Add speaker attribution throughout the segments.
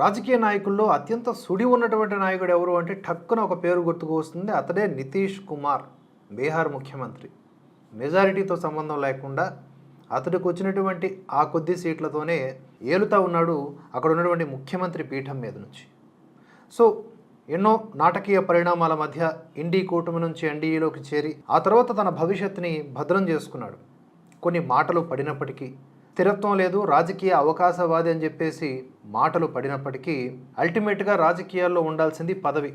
Speaker 1: రాజకీయ నాయకుల్లో అత్యంత సుడి ఉన్నటువంటి నాయకుడు ఎవరు అంటే టక్కున ఒక పేరు గుర్తుకు వస్తుంది. అతడే నితీష్ కుమార్ బీహార్ ముఖ్యమంత్రి. మెజారిటీతో సంబంధం లేకుండా అతడికి వచ్చినటువంటి ఆ కొద్ది సీట్లతోనే ఏలుతా ఉన్నాడు అక్కడ ఉన్నటువంటి ముఖ్యమంత్రి పీఠం మీద నుంచి. సో ఎన్నో నాటకీయ పరిణామాల మధ్య ఇండీ కూటమి నుంచి ఎన్డీఏలోకి చేరి ఆ తర్వాత తన భవిష్యత్తుని భద్రం చేసుకున్నాడు. కొన్ని మాటలు పడినప్పటికీ స్థిరత్వం లేదు రాజకీయ అవకాశవాది అని చెప్పేసి మాటలు పడినప్పటికీ అల్టిమేట్గా రాజకీయాల్లో ఉండాల్సింది పదవి.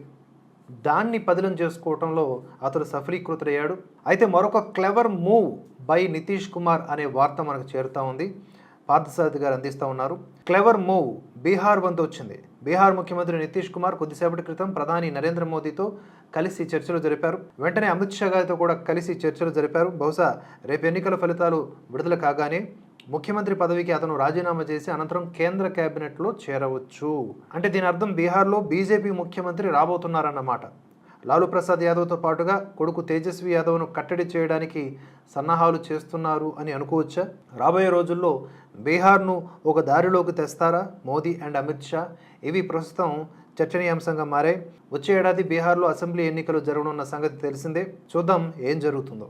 Speaker 1: దాన్ని పదిలం చేసుకోవటంలో అతడు సఫలీకృతుడయ్యాడు. అయితే మరొక clever move by Nitish Kumar అనే వార్త మనకు చేరుతూ ఉంది. పార్థసారథి గారు అందిస్తూ ఉన్నారు. క్లెవర్ మూవ్ బీహార్ వంతు వచ్చింది. బీహార్ ముఖ్యమంత్రి నితీష్ కుమార్ కొద్దిసేపటి క్రితం ప్రధాని నరేంద్ర మోదీతో కలిసి చర్చలు జరిపారు. వెంటనే అమిత్ షా గారితో కూడా కలిసి చర్చలు జరిపారు. బహుశా రేపు ఎన్నికల ఫలితాలు విడుదల కాగానే ముఖ్యమంత్రి పదవికి అతను రాజీనామా చేసి అనంతరం కేంద్ర కేబినెట్లో చేరవచ్చు. అంటే దీని అర్థం బీహార్లో బీజేపీ ముఖ్యమంత్రి రాబోతున్నారన్నమాట. లాలూ ప్రసాద్ యాదవ్తో పాటుగా కొడుకు తేజస్వి యాదవ్ను కట్టడి చేయడానికి సన్నాహాలు చేస్తున్నారు అని అనుకోవచ్చా? రాబోయే రోజుల్లో బీహార్ను ఒక దారిలోకి తెస్తారా మోదీ అండ్ అమిత్ షా? ఇవి ప్రస్తుతం చర్చనీయాంశంగా మారాయి. వచ్చే ఏడాది బీహార్లో అసెంబ్లీ ఎన్నికలు జరగనున్న సంగతి తెలిసిందే. చూద్దాం ఏం జరుగుతుందో.